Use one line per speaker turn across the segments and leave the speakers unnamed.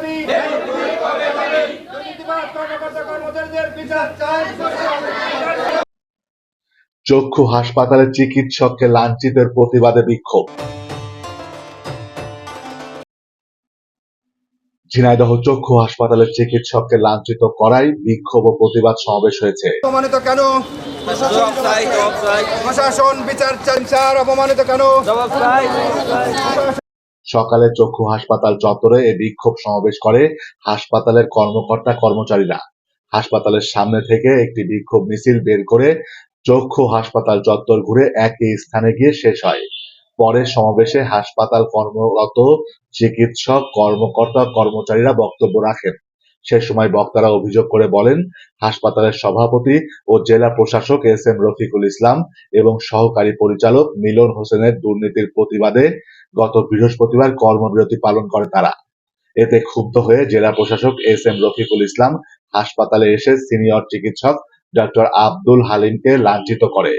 দাবি
চক্ষু হাসপাতালে চিকিৎসককে লাঞ্ছিতের প্রতিবাদে বিক্ষোভ। ঝিনাইদহ চক্ষু হাসপাতালের চিকিৎসককে লাঞ্ছিত করাই বিক্ষোভ ও প্রতিবাদ সমাবেশ হয়েছে।
অপমানিত কেন?
জবাব চাই জবাব চাই।
প্রশাসন বিচার চাই। স্যার অপমানিত কেন?
জবাব চাই
সকালে চক্ষু হাসপাতাল চত্বরে এ বিক্ষোভ সমাবেশ করে হাসপাতালের কর্মকর্তা কর্মচারীরা। হাসপাতালের সামনে থেকে একটি বিক্ষোভ মিছিল বের করে চক্ষু হাসপাতাল চত্বর ঘুরে একই স্থানে গিয়ে শেষ হয়। পরে সমাবেশে হাসপাতাল কর্মরত চিকিৎসক, কর্মকর্তা, কর্মচারীরা বক্তব্য রাখেন। সে সময় বক্তারা অভিযোগ করে বলেন, হাসপাতালের সভাপতি ও জেলা প্রশাসক এস এম রফিকুল ইসলাম এবং সহকারী পরিচালক মিলন হোসেনের দুর্নীতির প্রতিবাদে গত বৃহস্পতিবার কর্মবিরতি পালন করে তারা। এতে ক্ষুব্ধ হয়ে জেলা প্রশাসক এস এম রফিকুল ইসলাম হাসপাতালে এসে সিনিয়র চিকিৎসক ডক্টর আব্দুল হালিমকে লাঞ্ছিত করে।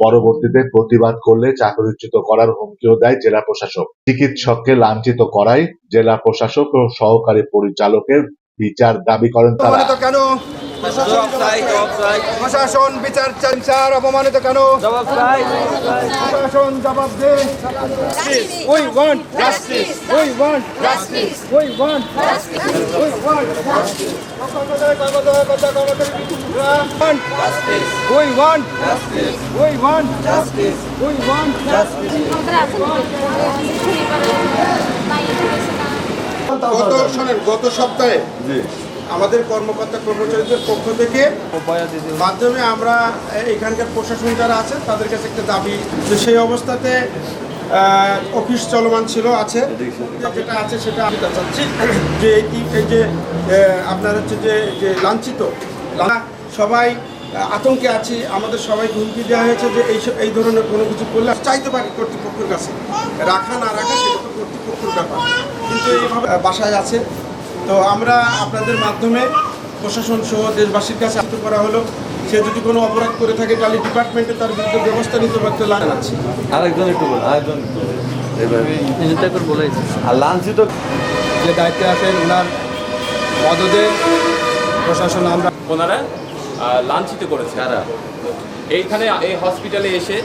পরবর্তীতে প্রতিবাদ করলে চাকরিচ্যুত করার হুমকিও দেয় জেলা প্রশাসক। চিকিৎসককে লাঞ্ছিত করায় জেলা প্রশাসক ও সহকারী পরিচালকের বিচার দাবি করেন তারা।
অপমানিত কেন? প্রশাসন বিচার স্যার অপমানিত কেন? প্রশাসন জবাব দে। We want justice. We want justice. We want justice. We want justice. We want
গত শোনেন গত সপ্তাহে আমাদের কর্মকর্তা কর্মচারীদের পক্ষ থেকে মাধ্যমে আমরা এখানকার প্রশাসন যারা আছে তাদের কাছে একটা দাবি তো সেই অবস্থাতে অফিস চলমান ছিল আছে। যেটা আছে সেটা আমি চাচ্ছি। যে এই যে আপনার হচ্ছে যে যে লাঞ্ছিত সবাই আতঙ্কে আছি আমাদের সবাই হুমকি দেওয়া হয়েছে যে এই এই ধরনের কোনো কিছু করলে চাইতে পারি কর্তৃপক্ষের কাছে। রাখা না রাখা সেটা তো কর্তৃপক্ষের ব্যাপার কিন্তু এইভাবে বাসায় আছে। তো আমরা আপনাদের মাধ্যমে প্রশাসন সহ দেশবাসীর কাছে আহত করা হলো। সে যদি কোনো অপরাধ করে থাকে তাহলে ডিপার্টমেন্টে তার বিরুদ্ধে ব্যবস্থা নিতে পারতে জানাচ্ছি।
আরেকজন একটু বলুন আরেকজন আর লাঞ্ছিত
যে দায়িত্বে আছেন ওনার মদদে প্রশাসন আমরা
ওনারা লাঞ্ছিত করেছে।
কারা?
এইখানে এই হসপিটালে এসে